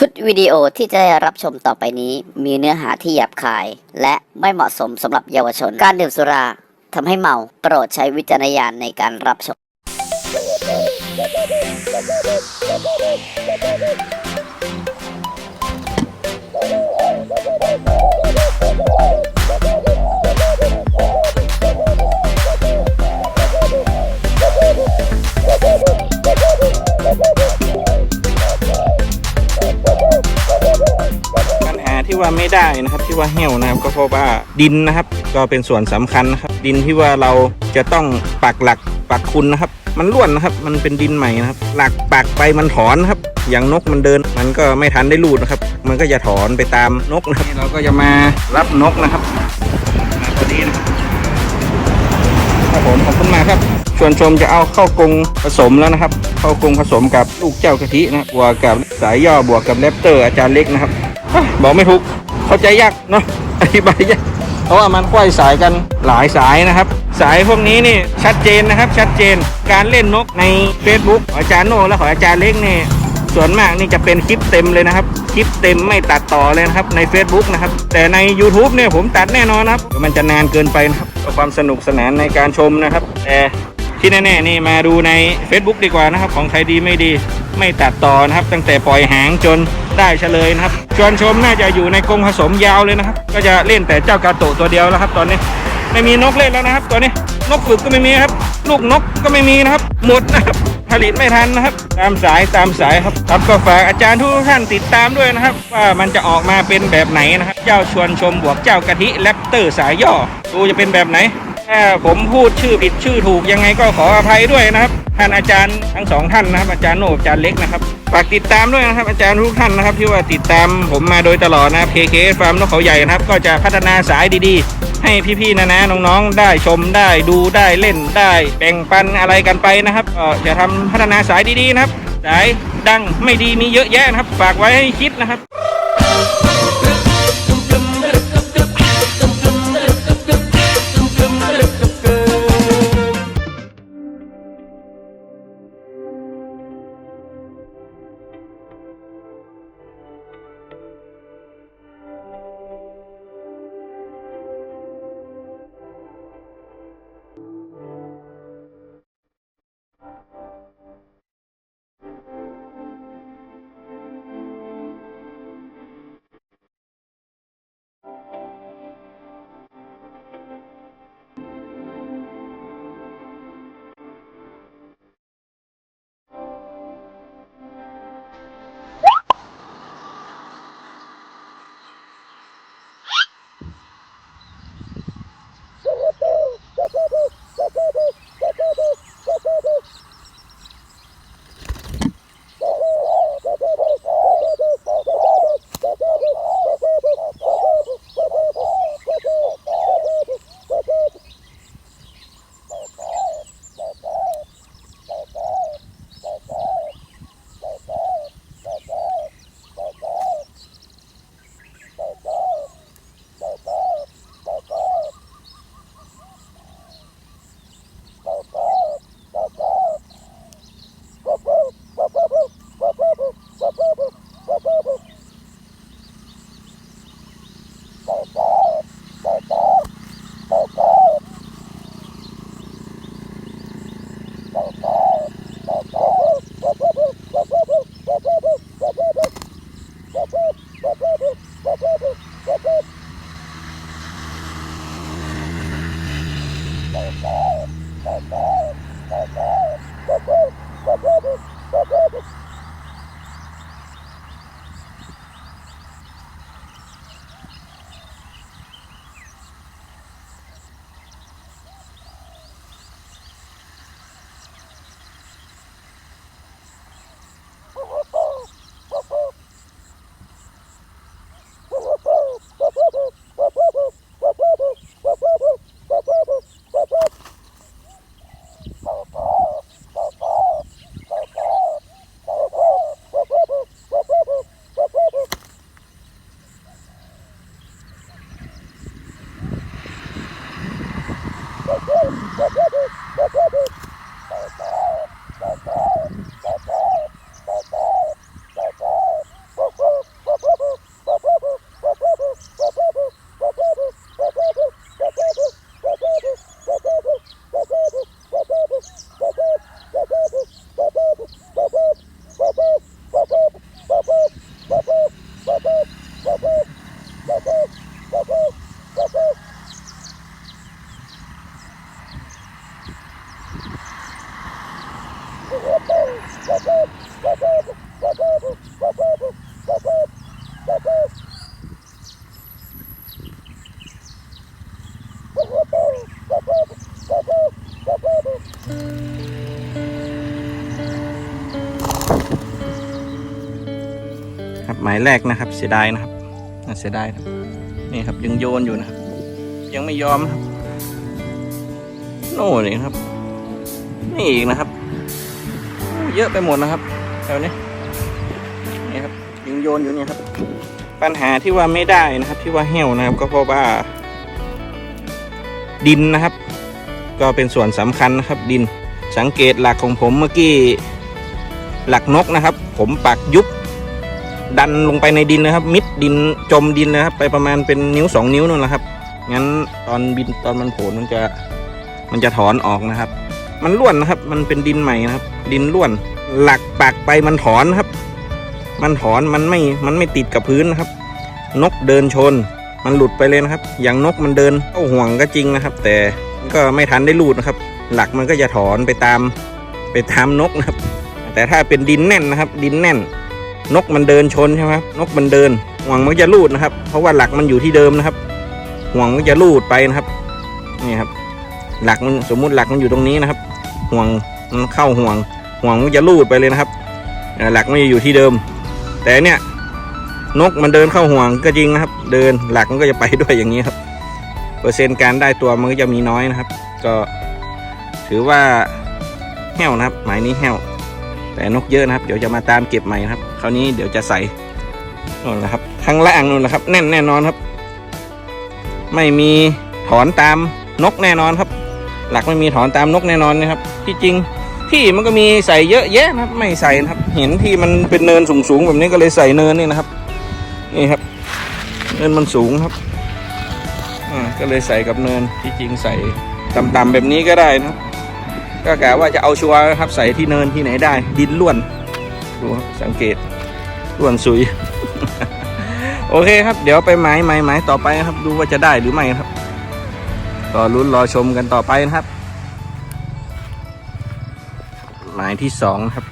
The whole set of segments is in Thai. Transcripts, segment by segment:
ชุดวิดีโอที่จะได้รับชมต่อไปนี้ มีเนื้อหาที่หยาบคาย และไม่เหมาะสมสำหรับเยาวชน การดื่มสุราทำให้เมาโปรดใช้วิจารณญาณในการรับชม ที่ว่าไม่ได้นะครับ ที่ว่าเหี่ยวนะครับ ก็เพราะว่าดินนะครับ ก็เป็นส่วนสำคัญนะครับ ดินที่ว่าเราจะต้องปักหลักปักคุณนะครับ มันร่วนนะครับ มันเป็นดินใหม่นะครับ หลักปักไปมันถอนนะครับ อย่างนกมันเดิน มันก็ไม่ทันได้รูดนะครับ มันก็จะถอนไปตามนกนะครับเราก็จะมารับนกนะครับมาพอดีนะครับครับผมขอบคุณมากครับชวนชมจะเอาเข้ากงผสมแล้วนะครับ เข้ากงผสมกับลูกเจ้ากะทินะบวกกับสายย่อบวกกับแรปเตอร์อาจารย์เล็กนะครับ บอกไม่ถูก เข้าใจยากเนาะอธิบายยากเพราะว่ามันควายสายกันหลายสายนะครับ สายพวกนี้นี่ชัดเจนนะครับ ชัดเจนการเล่นนกใน Facebook ของอาจารย์โนและของอาจารย์เล็กนี่ส่วนมากนี่จะเป็นคลิปเต็มเลยนะครับ คลิปเต็มไม่ตัดต่อเลยนะครับใน Facebook นะครับ แต่ใน YouTube เนี่ยผมตัดแน่นอนครับมันจะนานเกินไปนะครับความสนุกสนานในการชมนะครับแต่ ที่แน่ๆนี่มาดูใน Facebook ดีกว่านะครับ ของใครดีไม่ดีไม่ตัดต่อนะครับ ตั้งแต่ปล่อยหางจนได้เฉลยนะครับชวนชมน่าจะอยู่ในกรงผสมยาวเลยนะครับ ก็จะเล่นแต่เจ้ากาโตะตัวเดียวแล้วครับ ตอนนี้ไม่มีนกเล่นแล้วนะครับ ตัวนี้นกฝึกก็ไม่มีครับ ลูกนกก็ไม่มีนะครับ หมดนะครับผลิตไม่ทันนะครับ ตามสายตามสายครับครับก็ฝากอาจารย์ทุกท่านติดตามด้วยนะครับ ว่ามันจะออกมาเป็นแบบไหนนะครับ เจ้าชวนชมบวกเจ้ากะทิแรปเตอร์สายย่อดูจะเป็นแบบไหน ถ้าผมพูดชื่อผิดชื่อถูกยังไงก็ขออภัยด้วยนะครับ ท่านอาจารย์ทั้งสองท่านนะครับ อาจารย์โหนอาจารย์เล็กนะครับฝากติดตามด้วยนะครับ อาจารย์ทุกท่านนะครับ ที่ว่าติดตามผมมาโดยตลอดนะครับ KK ฟาร์มนกเขาใหญ่นะครับ ก็จะพัฒนาสายดีๆ ให้พี่ๆนะนะน้องๆ ได้ชมได้ดูได้เล่นได้แบ่งปันอะไรกันไปนะครับจะทำพัฒนาสายดีๆนะครับ สายดังไม่ดีมีเยอะแยะนะครับ ฝากไว้ให้คิดนะครับ แรกนะครับ เสียดายนะครับน่าเสียดายครับนี่ครับยังโยนอยู่นะครับ ยังไม่ยอมนะครับโน่นี่ครับ นี่อีกนะครับ เยอะไปหมดนะครับแถวนี้นี่ครับยังโยนอยู่เนี่ยครับ ปัญหาที่ว่าไม่ได้นะครับ ที่ว่าเหี่ยวนะครับ ก็เพราะว่า ดินนะครับ ก็เป็นส่วนสำคัญนะครับ ดินสังเกตหลักของผมเมื่อกี้หลักนกนะครับ ผมปักยุบ ดันลงไปในดินนะครับ มิดดินจมดินนะครับ ไปประมาณเป็นนิ้วสองนิ้วนู่นนะครับงั้นตอนบินตอนมันโผล่มันจะมันจะถอนออกนะครับ มันล้วนนะครับ มันเป็นดินใหม่นะครับ ดินล้วน หลักปักไปมันถอนครับ มันถอนมันไม่มันไม่ติดกับพื้นนะครับ นกเดินชน มันหลุดไปเลยนะครับ อย่างนกมันเดินเข้าห่วงก็จริงนะครับ แต่ก็ไม่ทันได้ลูดนะครับ หลักมันก็จะถอนไปตามไปตามนกนะครับ แต่ถ้าเป็นดินแน่นนะครับ ดินแน่น นกมันเดินชนใช่ไหมครับนกมันเดินห่วงมันจะลูดนะครับ เพราะว่าหลักมันอยู่ที่เดิมนะครับ ห่วงมันจะลูดไปนะครับนี่ครับ หลักมันสมมุติหลักมันอยู่ตรงนี้นะครับ ห่วงมันเข้าห่วง ห่วงมันจะลูดไปเลยนะครับหลักมันจะอยู่ที่เดิม แต่เนี่ยนกมันเดินเข้าห่วงก็จริงนะครับ เดินหลักมันก็จะไปด้วยอย่างนี้ครับเปอร์เซ็นต์การได้ตัวมันก็จะมีน้อยนะครับ ก็ถือว่าแห้วนะครับ หมายนี้แห้ว แต่นกเยอะนะครับ เดี๋ยวจะมาตามเก็บใหม่นะครับ คราวนี้เดี๋ยวจะใส่นู่นนะครับข้างล่างนู่นนะครับ แน่นแน่นอนครับ ไม่มีถอนตามนกแน่นอนครับ หลักไม่มีถอนตามนกแน่นอนนะครับ ที่จริงที่มันก็มีใส่เยอะแยะนะครับ ไม่ใส่นะครับ เห็นที่มันเป็นเนินสูงๆแบบนี้ก็เลยใส่เนินนี่นะครับ นี่ครับ เนินมันสูงครับอ่าก็เลยใส่กับเนินที่จริงใส่ต่ำๆแบบนี้ก็ได้นะครับ ก็กะว่าจะเอาชัวร์ครับใส่ที่เนินที่ไหนได้ ดินล้วนดูครับสังเกตล้วนสุย โอเคครับ เดี๋ยวไปหมายหมายหมายต่อไปครับ ดูว่าจะได้หรือไม่ครับก็ลุ้นรอชมกันต่อไปนะครับ หมายที่สองครับ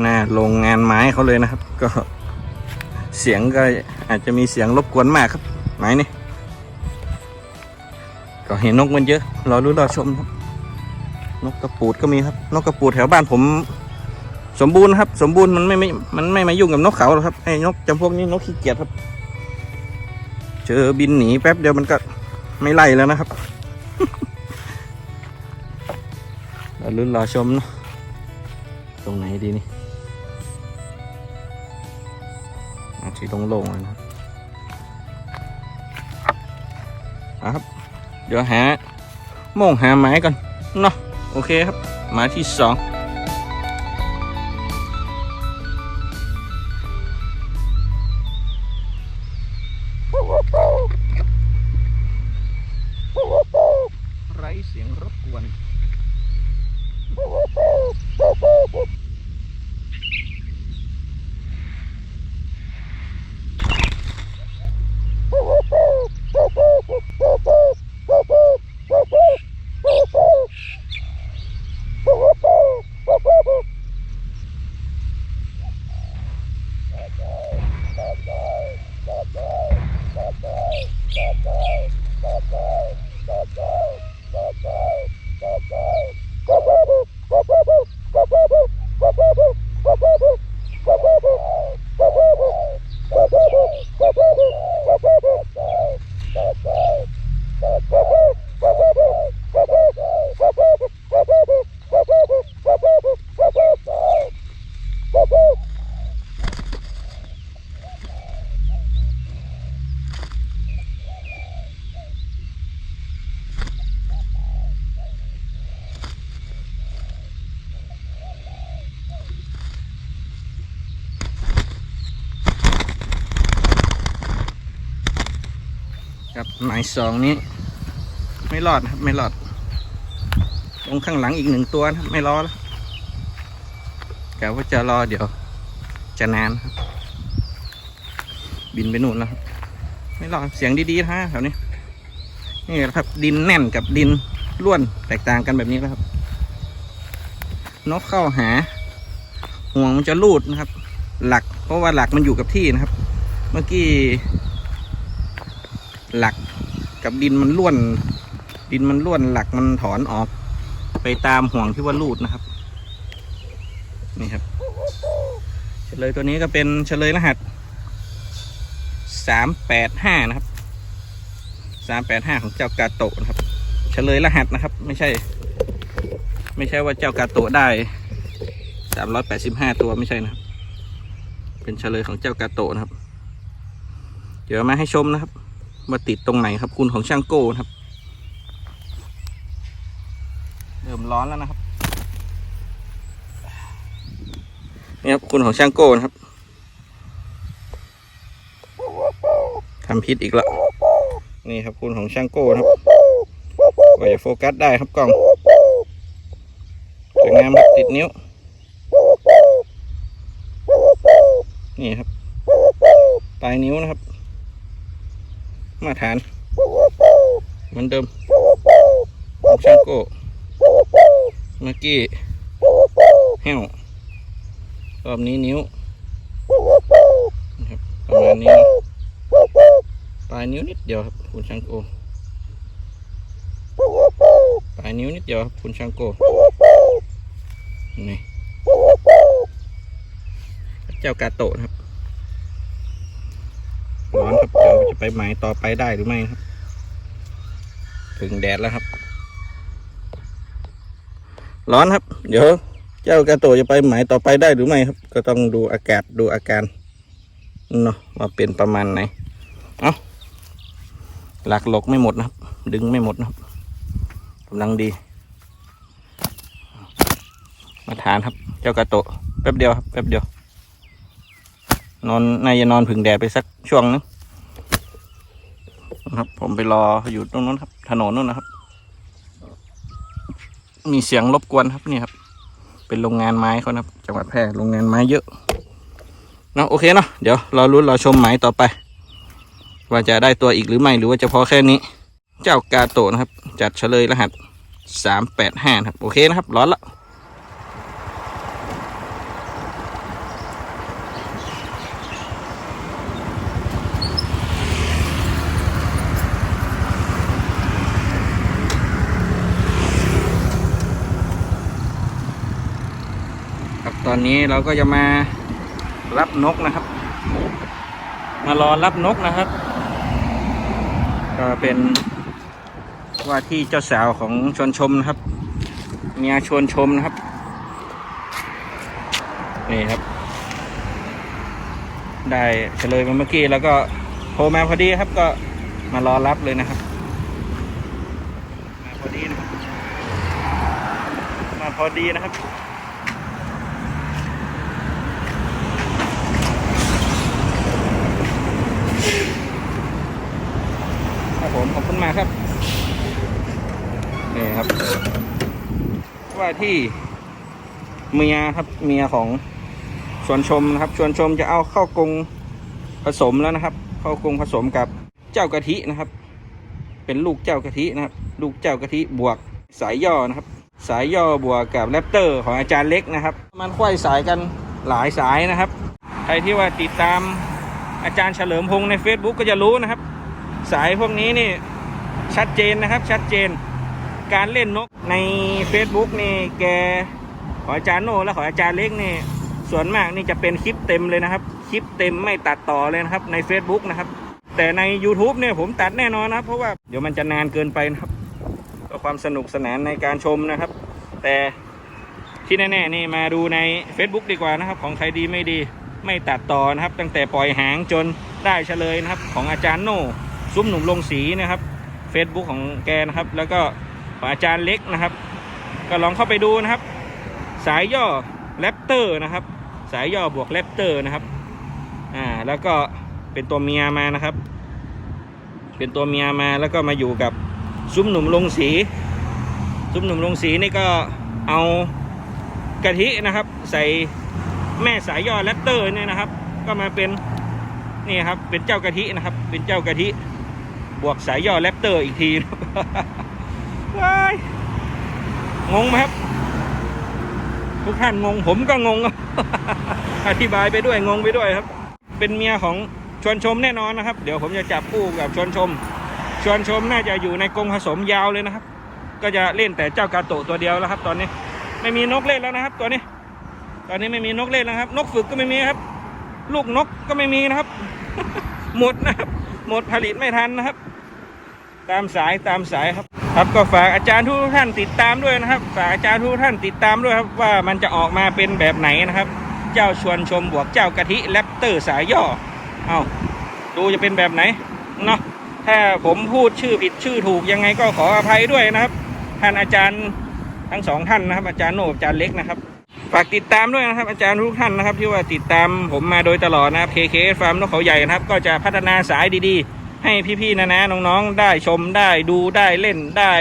หน้าโรงงานไม้เขาเลยนะครับ ก็เสียงก็อาจจะมีเสียงรบกวนมากครับ หมายนี้ ก็เห็นนกมันเยอะรอรู้รอชมครับ นกกระปูดก็มีครับ นกกระปูดแถวบ้านผม สมบูรณ์ครับ สมบูรณ์มันไม่ไม่ มันไม่มายุ่งกับนกเขาหรอกครับไอ้นกจำพวกนี้นกขี้เกียจครับ เจอบินหนีแป๊บเดียวมันก็ไม่ไล่แล้วนะครับเราลุ้นรอชมเนะตรงไหนดีนี่เอาที่โล่งๆเลยนะครับ เดี๋ยวหาโม่งหาไม้ก่อนเนาะโอเคครับ ไม้ที่สองไร้เสียงรบกวน ครับ หมายสองนี้ ไม่รอดนะครับไม่รอด ตรงข้างหลังอีกหนึ่งตัวนะไม่รอแล้วกะว่าจะรอเดี๋ยว จะนานครับ บินไปนู่นแล้วไม่รอดเสียงดีๆนะฮะแถวนี้นี่แหละครับ ดินแน่นกับดินร่วนแตกต่างกันแบบนี้นะครับ นกเข้าหา ห่วงมันจะลูดนะครับ หลักเพราะว่าหลักมันอยู่กับที่นะครับ เมื่อกี้ หลักกับดินมันล้วน ดินมันล้วนหลักมันถอนออก ไปตามห่วงที่ว่าลูดนะครับ นี่ครับ เฉลยตัวนี้ก็เป็นเฉลยรหัสสามแปดห้านะครับสามแปดห้าของเจ้ากาโตะนะครับ เฉลยรหัสนะครับ ไม่ใช่ ไม่ใช่ว่าเจ้ากาโตะได้สามร้อยแปดสิบห้าตัวไม่ใช่นะครับ เป็นเฉลยของเจ้ากาโตะนะครับ เดี๋ยวมาให้ชมนะครับ ว่าติดตรงไหนครับ คุณของช่างโก้ครับ เริ่มร้อนแล้วนะครับนี่ครับคุณของช่างโก้นะครับทำพิษอีกแล้วนี่ครับคุณของช่างโก้ครับกว่าจะโฟกัสได้ครับกล้องสวยงามครับติดนิ้ว นี่ครับ ปลายนิ้วนะครับ มาตรฐานเหมือนเดิมของช่างโก้เมื่อกี้แห้วรอบนี้นิ้วนะครับประมาณนี้ปลายนิ้วนิดเดียวครับคุณช่างโกปลายนิ้วนิดเดียวครับคุณช่างโกนี่เจ้ากาโตะครับร้อน ไปหมายต่อไปได้หรือไม่ครับถึงแดดแล้วครับ ร้อนครับ เดี๋ยว เจ้ากาโตจะไปหมายต่อไปได้หรือไม่ครับ ก็ต้องดูอากาศดูอาการเนาะว่าเป็นประมาณไหนเอาหลักหลกไม่หมดนะครับ ดึงไม่หมดนะครับกำลังดี มาทานครับ เจ้ากาโตแป๊บเดียวครับแป๊บเดียวนอนนายจะนอนผึ่งแดดไปสักช่วงนึง นะครับ ผมไปรออยู่ตรงนู้นครับ ถนนนู้นนะครับ มีเสียงรบกวนครับนี่ครับ เป็นโรงงานไม้เขานะครับจังหวัดแพร่โรงงานไม้เยอะเนาะโอเคเนาะเดี๋ยวเราลุ้นเราชมไหมต่อไป ว่าจะได้ตัวอีกหรือไม่หรือว่าจะพอแค่นี้ เจ้ากาโตนะครับ จัดเฉลยรหัสสามแปดห้าครับ โอเคนะครับร้อนละ ครับตอนนี้เราก็จะมารับนกนะครับ มารอรับนกนะครับ ก็เป็นว่าที่เจ้าสาวของชวนชมนะครับ เมียชวนชมนะครับ นี่ครับ ได้เฉลยมาเมื่อกี้แล้วก็โทรมาพอดีครับก็มารอรับเลยนะครับมาพอดีนะครับมาพอดีนะครับ ครับผมขอบคุณมากครับนี่ครับ ว่าที่เมียครับเมียของชวนชมนะครับ ชวนชมจะเอาเข้ากรงผสมแล้วนะครับ เข้ากรงผสมกับเจ้ากะทินะครับ เป็นลูกเจ้ากะทินะครับ ลูกเจ้ากะทิบวกสายย่อนะครับ สายย่อบวกกับแรปเตอร์ของอาจารย์เล็กนะครับ มันควายสายกันหลายสายนะครับ ใครที่ว่าติดตามอาจารย์เฉลิมพงศ์ใน Facebook ก็จะรู้นะครับ สายพวกนี้นี่ชัดเจนนะครับ ชัดเจน การเล่นนกใน Facebook นี่แกของอาจารย์โนและของอาจารย์เล็กนี่ส่วนมากนี่จะเป็นคลิปเต็มเลยนะครับ คลิปเต็มไม่ตัดต่อเลยนะครับใน Facebook นะครับ แต่ใน YouTube เนี่ยผมตัดแน่นอนนะครับ เพราะว่าเดี๋ยวมันจะนานเกินไปนะครับก็ความสนุกสนานในการชมนะครับ แต่ที่แน่ๆนี่มาดูใน Facebook ดีกว่านะครับ ของใครดีไม่ดีไม่ตัดต่อนะครับ ตั้งแต่ปล่อยหางจนได้เฉลยนะครับ ของอาจารย์โน่ ซุ้มหนุ่มลงสีนะครับ Facebook ของแกนะครับ แล้วก็ของอาจารย์เล็กนะครับ ก็ลองเข้าไปดูนะครับ สายย่อแรปเตอร์นะครับ สายย่อบวกแรปเตอร์นะครับอ่าแล้วก็เป็นตัวเมียมานะครับ เป็นตัวเมียมาแล้วก็มาอยู่กับซุ้มหนุ่มลงสีซุ้มหนุ่มลงสีนี่ก็เอากะทินะครับ ใส่แม่สายย่อแรปเตอร์เนี่ยนะครับ ก็มาเป็นนี่ครับเป็นเจ้ากะทินะครับ เป็นเจ้ากะทิ บวกสายย่อแรปเตอร์อีกทีนะครับว้ายงงไหมครับ ทุกท่านงงผมก็งง อธิบายไปด้วยงงไปด้วยครับ เป็นเมียของชวนชมแน่นอนนะครับ เดี๋ยวผมจะจับคู่กับชวนชม ชวนชมน่าจะอยู่ในกรงผสมยาวเลยนะครับ ก็จะเล่นแต่เจ้ากาโตะตัวเดียวแล้วครับ ตอนนี้ ไม่มีนกเล่นแล้วนะครับ ตัวนี้ ตอนนี้ไม่มีนกเล่นนะครับ นกฝึกก็ไม่มีครับ ลูกนกก็ไม่มีนะครับ หมดนะครับ หมดผลิตไม่ทันนะครับ ตามสายตามสายครับ ครับก็ฝากอาจารย์ทุกท่านติดตามด้วยนะครับ ฝากอาจารย์ทุกท่านติดตามด้วยครับว่ามันจะออกมาเป็นแบบไหนนะครับ เจ้าชวนชมบวกเจ้ากะทิแรปเตอร์สายย่อเอาดูจะเป็นแบบไหนเนาะถ้าผมพูดชื่อผิดชื่อถูกยังไงก็ขออภัยด้วยนะครับ ท่านอาจารย์ทั้งสองท่านนะครับ อาจารย์โนกอาจารย์เล็กนะครับ ฝากติดตามด้วยนะครับ อาจารย์ทุกท่านนะครับ ที่ว่าติดตามผมมาโดยตลอดนะครับ KK ฟาร์มนกเขาใหญ่นะครับ ก็จะพัฒนาสายดีๆ ให้พี่ๆนะนะน้องๆ ได้ชมได้ดูได้เล่นได้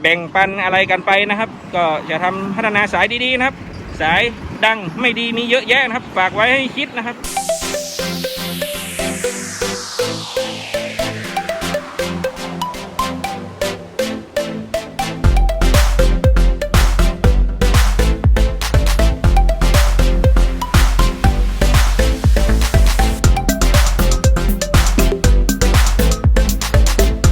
แบ่งปันอะไรกันไปนะครับ ก็จะทำพัฒนาสายดีๆนะครับ สายดังไม่ดีมีเยอะแยะนะครับ ฝากไว้ให้คิดนะครับ